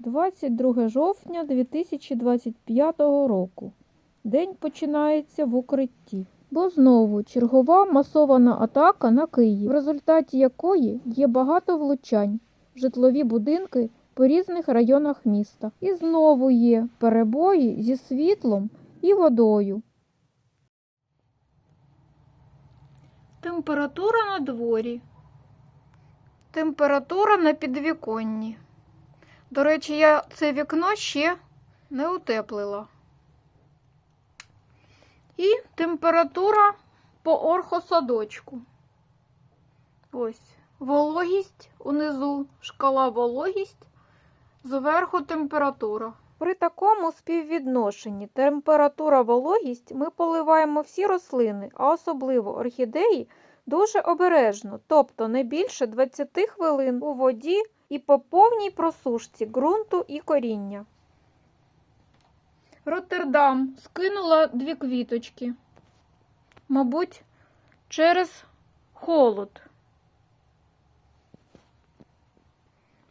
22 жовтня 2025 року. День починається в укритті. Бо знову чергова масована атака на Київ, в результаті якої є багато влучань в житлові будинки по різних районах міста. І знову є перебої зі світлом і водою. Температура на дворі. Температура на підвіконні. До речі, я це вікно ще не утеплила. І температура по орхосадочку. Ось вологість унизу, шкала вологість, зверху температура. При такому співвідношенні температура-вологість ми поливаємо всі рослини, а особливо орхідеї, дуже обережно, тобто не більше 20 хвилин у воді і по повній просушці ґрунту і коріння. Роттердам скинула дві квіточки. Мабуть, через холод.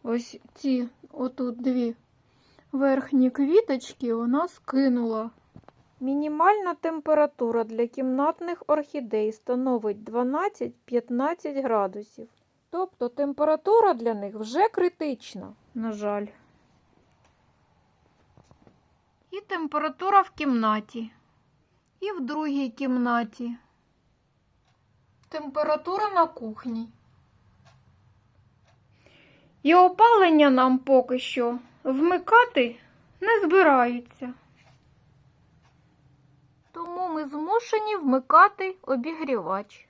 Ось ці отут дві верхні квіточки вона скинула. Мінімальна температура для кімнатних орхідей становить 12-15 градусів. Тобто температура для них вже критична, на жаль. І температура в кімнаті. І в другій кімнаті. Температура на кухні. І опалення нам поки що вмикати не збираються. Тому ми змушені вмикати обігрівач.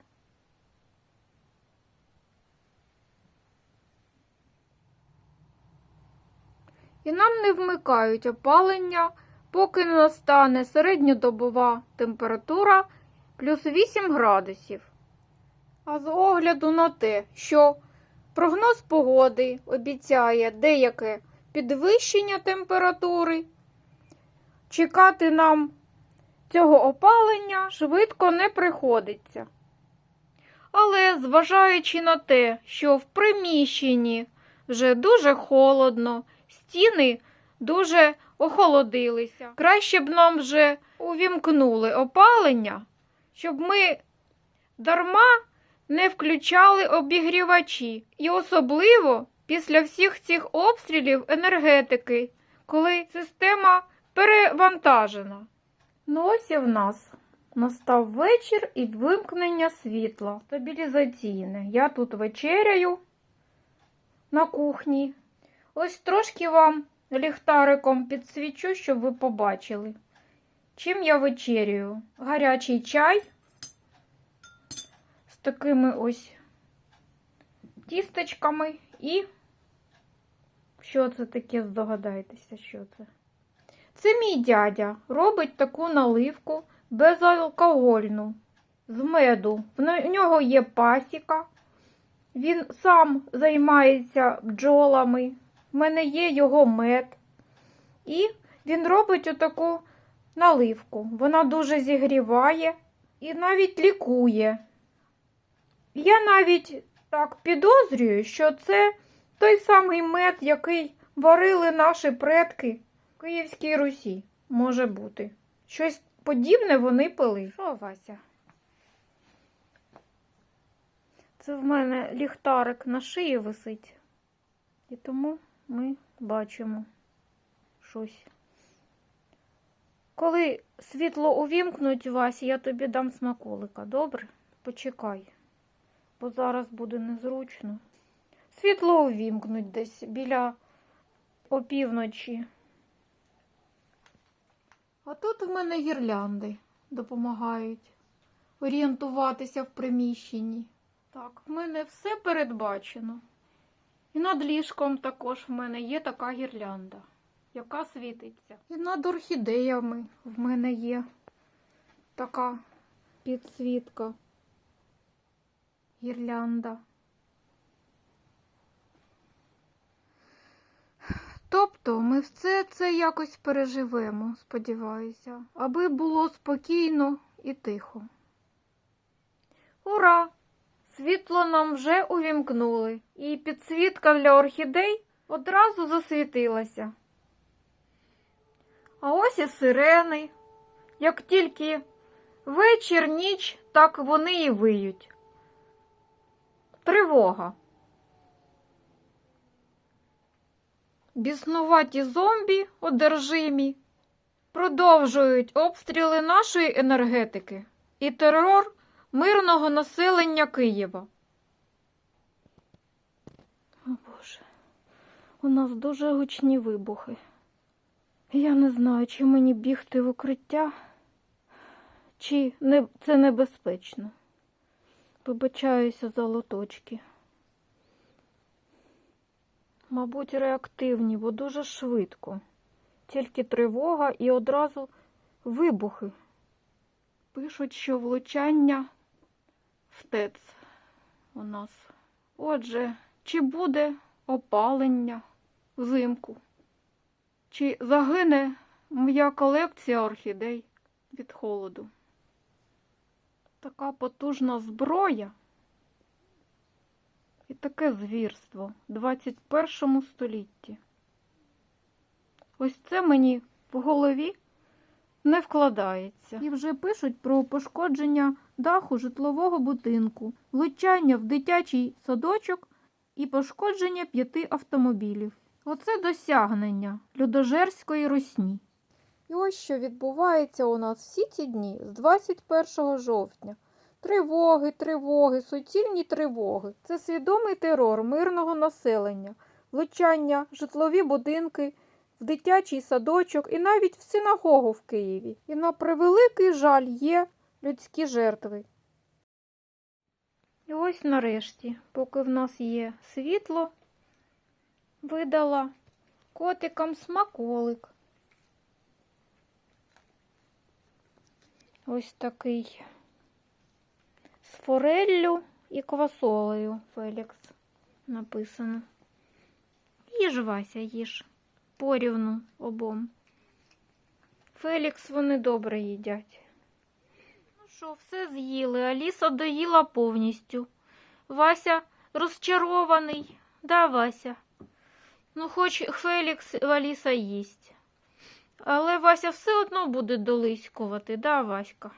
І нам не вмикають опалення, поки не настане середньодобова температура плюс 8 градусів. А з огляду на те, що прогноз погоди обіцяє деяке підвищення температури, чекати нам цього опалення швидко не приходиться. Але зважаючи на те, що в приміщенні вже дуже холодно, стіни дуже охолодилися, краще б нам вже увімкнули опалення, щоб ми дарма не включали обігрівачі. І особливо після всіх цих обстрілів енергетики, коли система перевантажена. Ну ось і в нас настав вечір і вимкнення світла стабілізаційне. Я тут вечеряю на кухні. Ось трошки вам ліхтариком підсвічу, щоб ви побачили. Чим я вечерюю? Гарячий чай з такими ось тістечками і що це таке, здогадайтеся, що це? Це мій дядя робить таку наливку безалкогольну з меду. В нього є пасіка. Він сам займається бджолами. В мене є його мед. І він робить отаку наливку. Вона дуже зігріває і навіть лікує. Я навіть так підозрюю, що це той самий мед, який варили наші предки в Київській Русі. Може бути. Щось подібне вони пили. Що, Вася? Це в мене ліхтарик на шиї висить. І тому ми бачимо щось. Коли світло увімкнуть, Вася, я тобі дам смаколика, добре? Почекай, бо зараз буде незручно. Світло увімкнуть десь біля опівночі. А тут в мене гірлянди допомагають орієнтуватися в приміщенні. Так, в мене все передбачено. І над ліжком також в мене є така гірлянда, яка світиться. І над орхідеями в мене є така підсвітка. Гірлянда. Тобто ми все це якось переживемо, сподіваюся, аби було спокійно і тихо. Ура! Світло нам вже увімкнули, і підсвітка для орхідей одразу засвітилася. А ось і сирени. Як тільки вечір, ніч, так вони і виють. Тривога. Біснуваті зомбі, одержимі, продовжують обстріли нашої енергетики і терор мирного населення Києва. О Боже, у нас дуже гучні вибухи. Я не знаю, чи мені бігти в укриття, чи не, це небезпечно. Вибачаюся за лоточки. Мабуть, реактивні, бо дуже швидко. Тільки тривога і одразу вибухи. Пишуть, що влучання в ТЕЦ у нас. Отже, чи буде опалення взимку? Чи загине моя колекція орхідей від холоду? Така потужна зброя і таке звірство в 21 столітті. Ось це мені в голові не вкладається. І вже пишуть про пошкодження даху житлового будинку, влучання в дитячий садочок і пошкодження п'яти автомобілів. Оце досягнення людожерської русні. І ось що відбувається у нас всі ці дні з 21 жовтня. Тривоги, тривоги, суцільні тривоги. Це свідомий терор мирного населення, влучання, житлові будинки, в дитячий садочок і навіть в синагогу в Києві. І на превеликий жаль є людські жертви. І ось нарешті, поки в нас є світло, видала котикам смаколик. Ось такий з фореллю і квасолею Фелікс написано. Їж, Вася, їж. Порівну обом. Фелікс вони добре їдять. Ну що, все з'їли. Аліса доїла повністю. Вася розчарований. Да, Вася? Ну, хоч Фелікс Аліса їсть. Але Вася все одно буде долиськувати, да, Васька?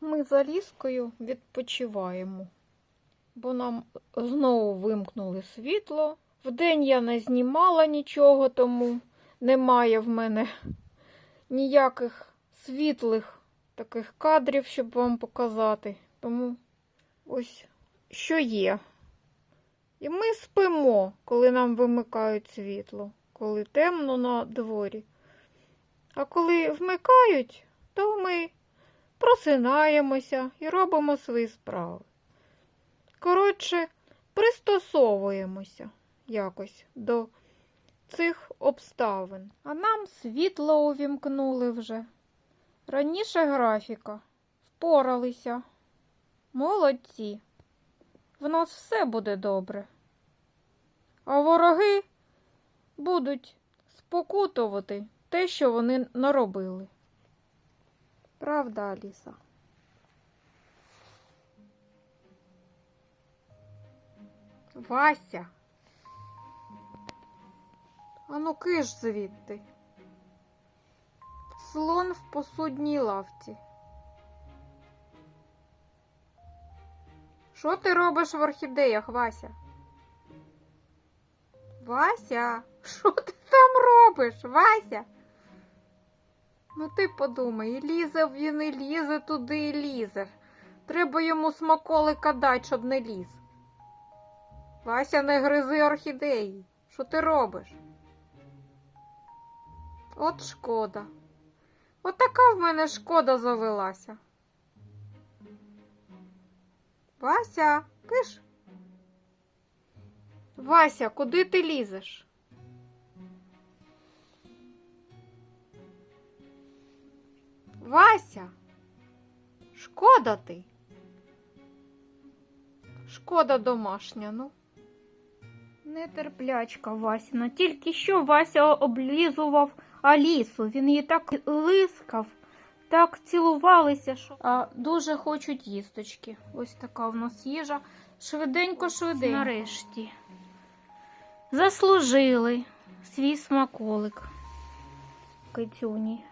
Ми з Аліскою відпочиваємо, бо нам знову вимкнули світло. Вдень я не знімала нічого, тому немає в мене ніяких світлих таких кадрів, щоб вам показати. Тому ось що є. І ми спимо, коли нам вимикають світло, коли темно на дворі. А коли вмикають, то ми просинаємося і робимо свої справи. Коротше, пристосовуємося якось до цих обставин. А нам світло увімкнули вже. Раніше графіка. Впоралися. Молодці. В нас все буде добре. А вороги будуть спокутувати те, що вони наробили. Правда, Аліса? Вася. Ану киш звідти. Слон в посудній лавці. Що ти робиш в орхідеях, Вася? Вася, що ти там робиш, Вася? Ну ти подумай, і лізе він, і лізе туди, і лізе. Треба йому смаколика дати, щоб не ліз. Вася, не гризи орхідеї. Що ти робиш? От шкода. От така в мене шкода завелася. Вася, киш. Вася, куди ти лізеш? Вася, шкода ти. Шкода домашня, ну. Нетерплячка Васіна. Тільки що Вася облізував Алісу. Він її так лискав, так цілувалися, що а дуже хочуть їсточки. Ось така в нас їжа. Швиденько, швиденько. Нарешті. Заслужили свій смаколик. Китюні.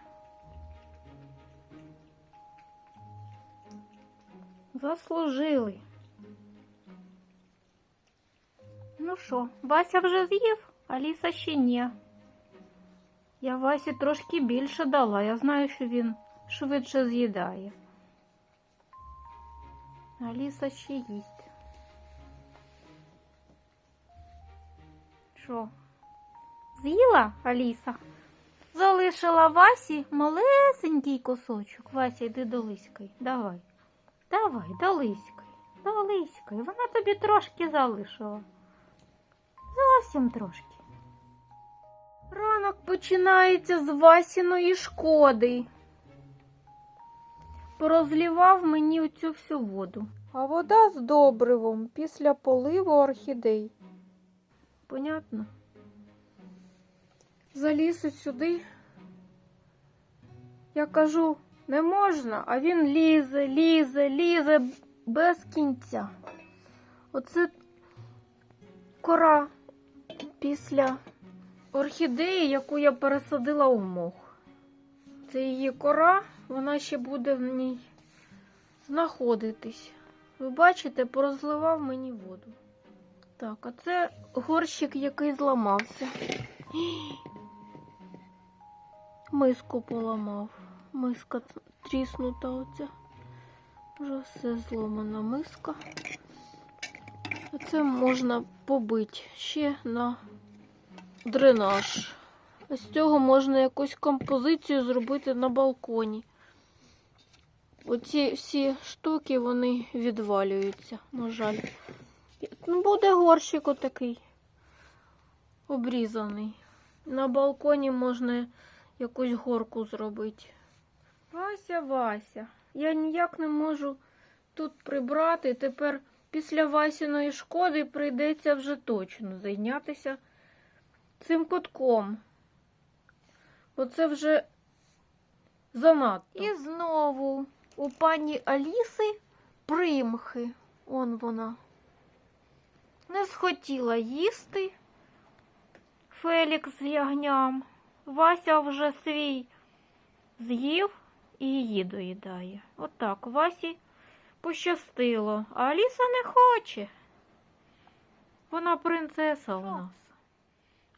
Заслужили. Ну що, Вася вже з'їв, а Ліса ще ні. Я Васі трошки більше дала. Я знаю, що він швидше з'їдає. А Ліса ще їсть. Що? З'їла Аліса? Залишила Васі малесенький кусочок. Вася, йди до Лиськи. Давай. Давай, до Лиськи. До Лиськи. Вона тобі трошки залишила. Зовсім трошки. Ранок починається з Васіної шкоди. Порозлівав мені оцю всю воду. А вода з добривом після поливу орхідей. Понятно? Заліз сюди. Я кажу, не можна, а він лізе, лізе, лізе без кінця. Оце кора після орхідеї, яку я пересадила у мох. Це її кора, вона ще буде в ній знаходитись. Ви бачите, порозливав мені воду. Так, а це горщик, який зламався. Миску поламав. Миска тріснута оця. Вже все зломана миска. А це можна побити ще на дренаж. З цього можна якусь композицію зробити на балконі. Оці всі штуки вони відвалюються, на жаль. Ну, буде горщик отакий обрізаний. На балконі можна якусь горку зробити. Вася, Вася, я ніяк не можу тут прибрати. Тепер після Васіної шкоди прийдеться вже точно зайнятися цим кутком. Бо це вже занадто. І знову у пані Аліси примхи. Он вона не схотіла їсти. Фелікс з ягням. Вася вже свій з'їв і її доїдає. Отак Васі пощастило, а Аліса не хоче. Вона принцеса у нас.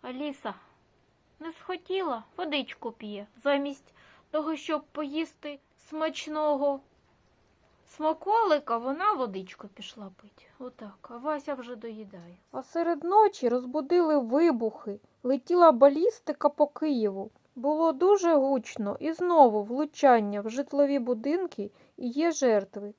Аліса не схотіла, водичку п'є. Замість того, щоб поїсти смачного смаколика, вона водичку пішла пити. Отак. А Вася вже доїдає. А серед ночі розбудили вибухи, летіла балістика по Києву. Було дуже гучно і знову влучання в житлові будинки і є жертви.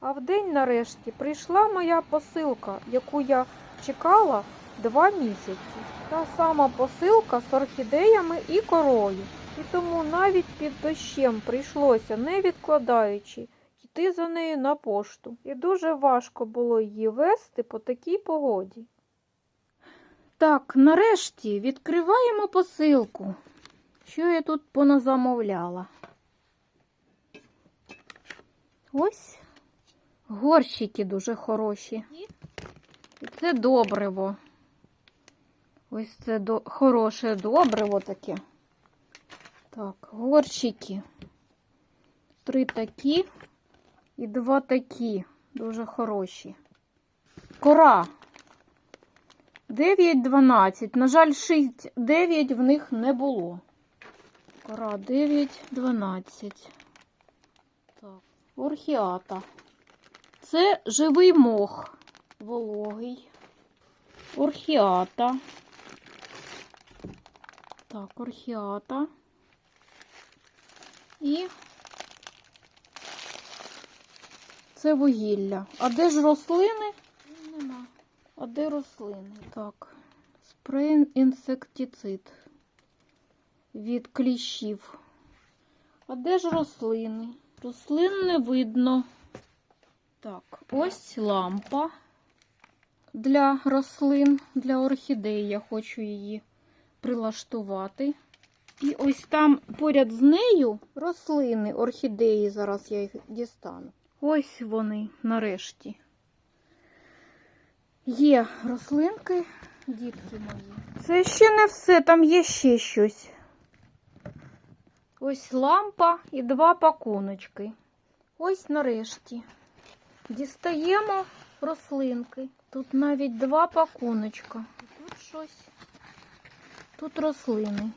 А вдень нарешті прийшла моя посилка, яку я чекала два місяці. Та сама посилка з орхідеями і корою. І тому навіть під дощем прийшлося, не відкладаючи, йти за нею на пошту. І дуже важко було її вести по такій погоді. Так, нарешті відкриваємо посилку. Що я тут поназамовляла? Ось горщики дуже хороші. І це добриво. Ось це до... хороше добриво таке. Так, горщики. Три такі і два такі. Дуже хороші. Кора. 9-12. На жаль, 6-9 в них не було. Кора 9-12. Так, орхіата. Це живий мох. Вологий. Орхіата. Так, орхіата. І це вугілля. А де ж рослини? Нема. А де рослини? Так. Спрей інсектицид від кліщів. А де ж рослини? Рослин не видно. Так, ось лампа для рослин, для орхідей. Я хочу її прилаштувати. І ось там поряд з нею рослини, орхідеї. Зараз я їх дістану. Ось вони нарешті. Є рослинки, дітки мої. Це ще не все, там є ще щось. Ось лампа і два пакуночки. Ось нарешті. Дістаємо рослинки. Тут навіть два пакуночка. Тут щось. Тут рослини.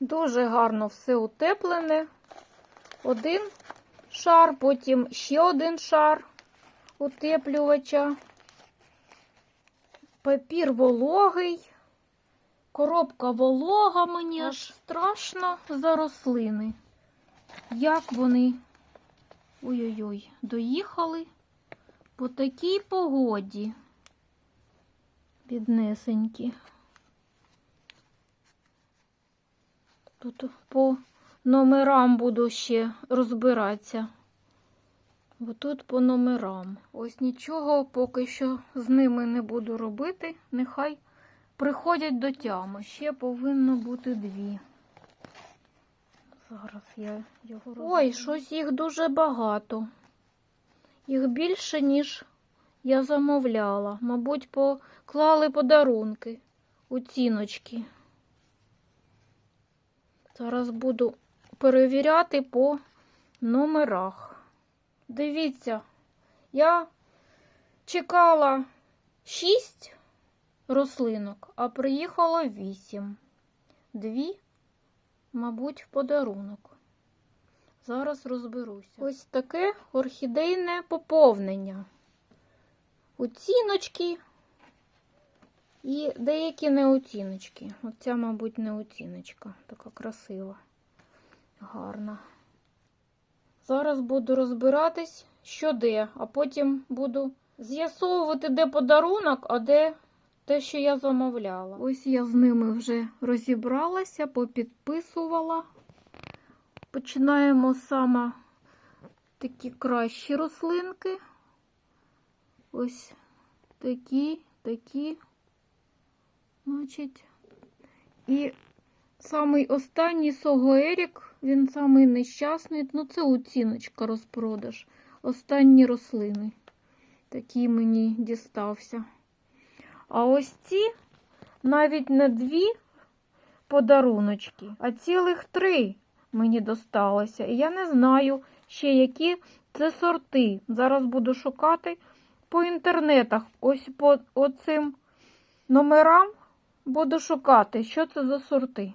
Дуже гарно все утеплене. Один шар, потім ще один шар утеплювача. Папір вологий. Коробка волога мені аж страшно за рослини. Як вони ой-ой-ой, доїхали по такій погоді. Біднесенькі. Тут по номерам буду ще розбиратися. Бо тут по номерам. Ось нічого поки що з ними не буду робити. Нехай приходять до тями. Ще повинно бути дві. Зараз я його розберу. Ой, щось їх дуже багато. Їх більше, ніж я замовляла. Мабуть, поклали подарунки, оціночки. Зараз буду перевіряти по номерах. Дивіться, я чекала 6 рослинок, а приїхало 8. Дві, мабуть, в подарунок. Зараз розберуся. Ось таке орхідейне поповнення. Оціночки і деякі неоціночки. Оця, мабуть, неоціночка. Така красива, гарна. Зараз буду розбиратись, що де, а потім буду з'ясовувати, де подарунок, а де те, що я замовляла. Ось я з ними вже розібралася, попідписувала. Починаємо саме такі кращі рослинки. Ось такі, такі. Значить, і самий останній Согоерік, він самий нещасний. Ну, це оціночка розпродаж. Останні рослини. Такий мені дістався. А ось ці навіть не дві подаруночки, а цілих три мені досталося. І я не знаю ще, які це сорти. Зараз буду шукати по інтернетах. Ось по оцим номерам буду шукати, що це за сорти.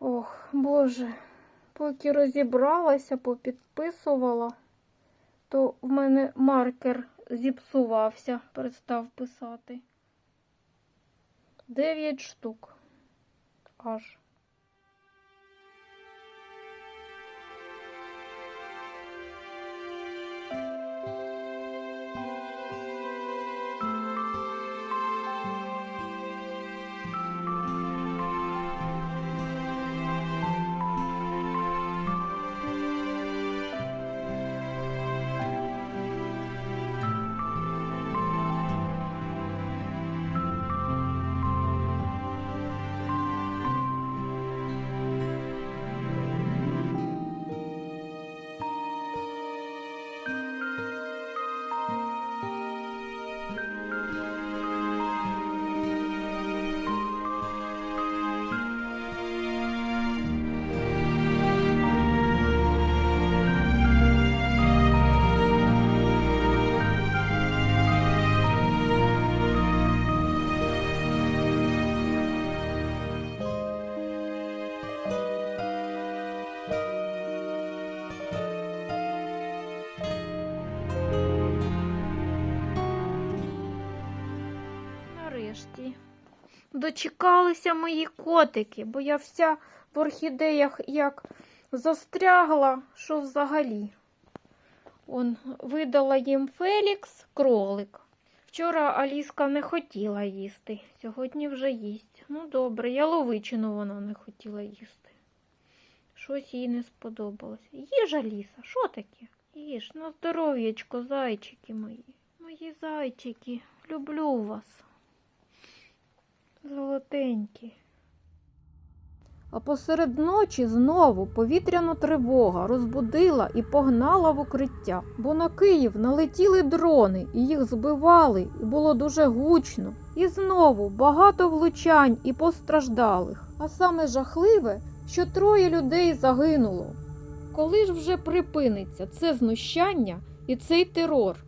Ох, Боже, поки розібралася, попідписувала, то в мене маркер зіпсувався, перестав писати. Дев'ять штук. Аж. Дочекалися мої котики, бо я вся в орхідеях як застрягла, що взагалі. Он видала їм Фелікс кролик. Вчора Аліска не хотіла їсти, сьогодні вже їсть. Ну добре, яловичину вона не хотіла їсти. Щось їй не сподобалось. Їж, Аліса, що таке? Їж, на здоров'ячко, зайчики мої. Мої зайчики, люблю вас. Золотенькі. А посеред ночі знову повітряна тривога розбудила і погнала в укриття, бо на Київ налетіли дрони, і їх збивали, і було дуже гучно. І знову багато влучань і постраждалих. А саме жахливе, що троє людей загинуло. Коли ж вже припиниться це знущання і цей терор?